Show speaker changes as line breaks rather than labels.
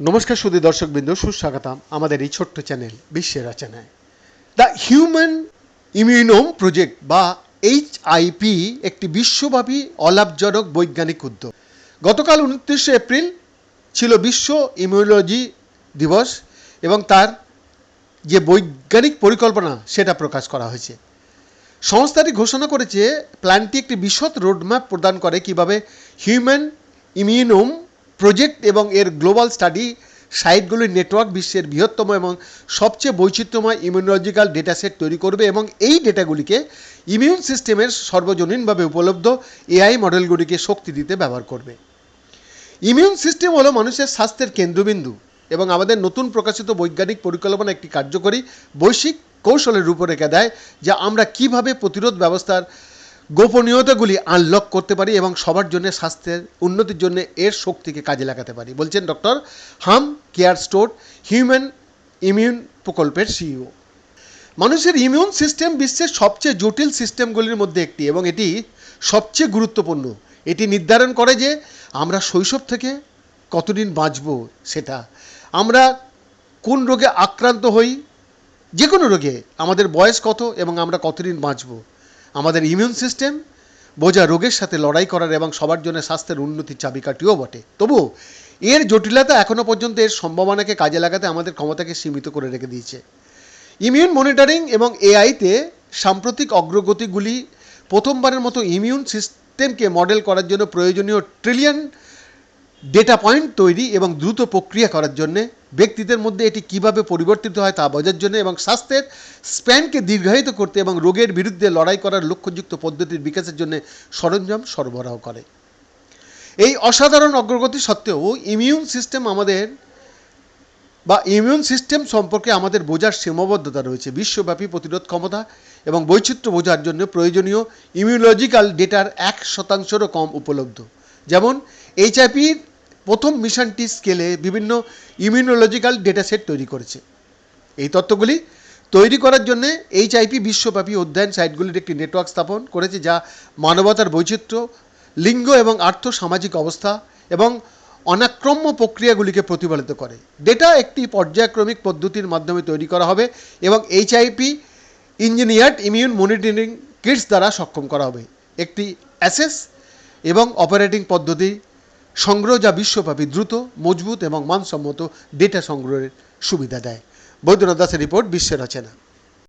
নমস্কার সুদী দর্শক দর্শকবৃন্দ, সুস্বাগতম আমাদের এই ছোট্ট চ্যানেল বিশ্বের রচনায় দ্য হিউম্যান ইমিউনোম প্রজেক্ট বা এইচআইপি একটি বিশ্বব্যাপী অলাভজনক বৈজ্ঞানিক উদ্যোগ। গতকাল উনত্রিশে এপ্রিল ছিল বিশ্ব ইমিউনোলজি দিবস এবং তার যে বৈজ্ঞানিক পরিকল্পনা, সেটা প্রকাশ করা হয়েছে। সংস্থাটি ঘোষণা করেছে, প্ল্যানটি একটি বিশদ রোডম্যাপ প্রদান করে কীভাবে হিউম্যান ইমিউনোম প্রজেক্ট এবং এর গ্লোবাল স্টাডি সাইটগুলির নেটওয়ার্ক বিশ্বের বৃহত্তম এবং সবচেয়ে বৈচিত্র্যময় ইমিউনোলজিক্যাল ডেটা সেট তৈরি করবে এবং এই ডেটাগুলিকে ইমিউন সিস্টেমের সর্বজনীনভাবে উপলব্ধ এআই মডেলগুলিকে শক্তি দিতে ব্যবহার করবে। ইমিউন সিস্টেম হলো মানুষের স্বাস্থ্যের কেন্দ্রবিন্দু এবং আমাদের নতুন প্রকাশিত বৈজ্ঞানিক পরিকল্পনা একটি কার্যকরী বৈশ্বিক কৌশলের রূপরেখা দেয় যা আমরা কীভাবে প্রতিরোধ ব্যবস্থার গোপনীয়তাগুলি আনলক করতে পারি এবং সবার জন্য স্বাস্থ্যের উন্নতির জন্য এর শক্তিকে কাজে লাগাতে পারি। বলছেন ডক্টর হাম কেয়ার স্টোর, হিউম্যান ইমিউন প্রকল্পের সিইও। মানুষের ইমিউন সিস্টেম বিশ্বের সবচেয়ে জটিল সিস্টেমগুলির মধ্যে একটি এবং এটি সবচেয়ে গুরুত্বপূর্ণ। এটি নির্ধারণ করে যে আমরা শৈশব থেকে কতদিন বাঁচব সেটা। আমরা কোন রোগে আক্রান্ত হই যে কোনো রোগে আমাদের বয়স কত এবং আমরা কতদিন বাঁচব? আমাদের ইমিউন সিস্টেম বোঝা রোগের সাথে লড়াই করার এবং সবার জন্য স্বাস্থ্যের উন্নতির চাবিকাঠিও বটে। তবু এর জটিলতা এখনও পর্যন্ত এর সম্ভাবনাকে কাজে লাগাতে আমাদের ক্ষমতাকে সীমিত করে রেখে দিয়েছে। ইমিউন মনিটরিং এবং এআইতে সাম্প্রতিক অগ্রগতিগুলি প্রথমবারের মতো ইমিউন সিস্টেমকে মডেল করার জন্য প্রয়োজনীয় ট্রিলিয়ন ডেটা পয়েন্ট তৈরি এবং দ্রুত প্রক্রিয়া করার জন্য ব্যক্তিদের মধ্যে এটি কীভাবে পরিবর্তিত হয় তা বোঝার জন্য এবং স্বাস্থ্যের স্প্যানকে দীর্ঘায়িত করতে এবং রোগের বিরুদ্ধে লড়াই করার লক্ষ্যযুক্ত পদ্ধতির বিকাশের জন্য সরঞ্জাম সরবরাহ করে। এই অসাধারণ অগ্রগতি সত্ত্বেও ইমিউন সিস্টেম আমাদের বা ইমিউন সিস্টেম সম্পর্কে আমাদের বোঝার সীমাবদ্ধতা রয়েছে। বিশ্বব্যাপী প্রতিরোধ ক্ষমতা এবং বৈচিত্র্য বোঝার জন্য প্রয়োজনীয় ইমিউলজিক্যাল ডেটার এক শতাংশেরও কম উপলব্ধ। যেমন এইচআইপির প্রথম মিশনটি স্কেলে বিভিন্ন ইমিউনোলজিক্যাল ডেটা সেট তৈরি করেছে। এই তত্ত্বগুলি তৈরি করার জন্য এইচআইপি বিশ্বব্যাপী অধ্যয়ন সাইটগুলির একটি নেটওয়ার্ক স্থাপন করেছে যা মানবতার বৈচিত্র্য, লিঙ্গ এবং আর্থ সামাজিক অবস্থা এবং অনাক্রম্য প্রক্রিয়াগুলিকে প্রতিফলিত করে। ডেটা একটি পর্যায়ক্রমিক পদ্ধতির মাধ্যমে তৈরি করা হবে এবং HIP engineered immune monitoring kits দ্বারা সক্ষম করা হবে। একটি অ্যাসেস এবং অপারেটিং পদ্ধতি সংগ্রহ যা বিশ্বব্যাপী দ্রুত, মজবুত এবং মানসম্মত ডেটা সংগ্রহের সুবিধা দেয়। বৈদ্যনাথ দাসের রিপোর্ট বিশ্বের রচনা